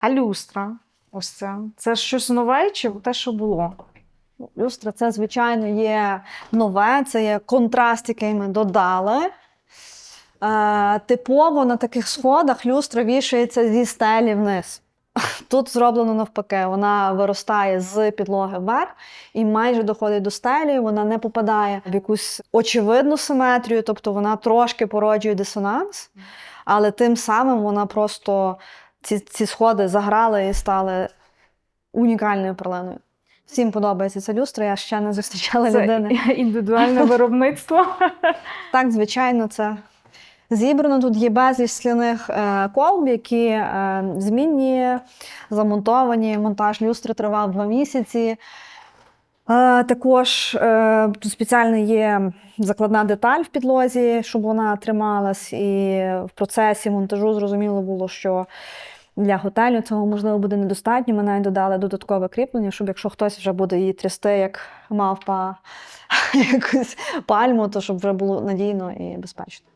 А люстра? Ось це. Це щось нове чи те, що було? Люстра це, звичайно, є нове, це є контраст, який ми додали. Е, типово на таких сходах люстра вішається зі стелі вниз. Тут зроблено навпаки, вона виростає з підлоги вверх і майже доходить до стелі, вона не попадає в якусь очевидну симетрію, тобто вона трошки породжує дисонанс, але тим самим вона просто ці, ці сходи заграли і стали унікальною перлиною. Всім подобається ця люстра, я ще не зустрічала Це людини. індивідуальне виробництво. Так, звичайно, це зібрано. Тут є безліч скляних е, колб, які е, змінні, замонтовані. Монтаж люстри тривав два місяці. Також е, тут спеціально є закладна деталь в підлозі, щоб вона трималась. І в процесі монтажу зрозуміло було, що для готелю цього можливо буде недостатньо. Ми навіть додали додаткове кріплення, щоб якщо хтось вже буде її трясти, як мавпа якусь пальму, то щоб вже було надійно і безпечно.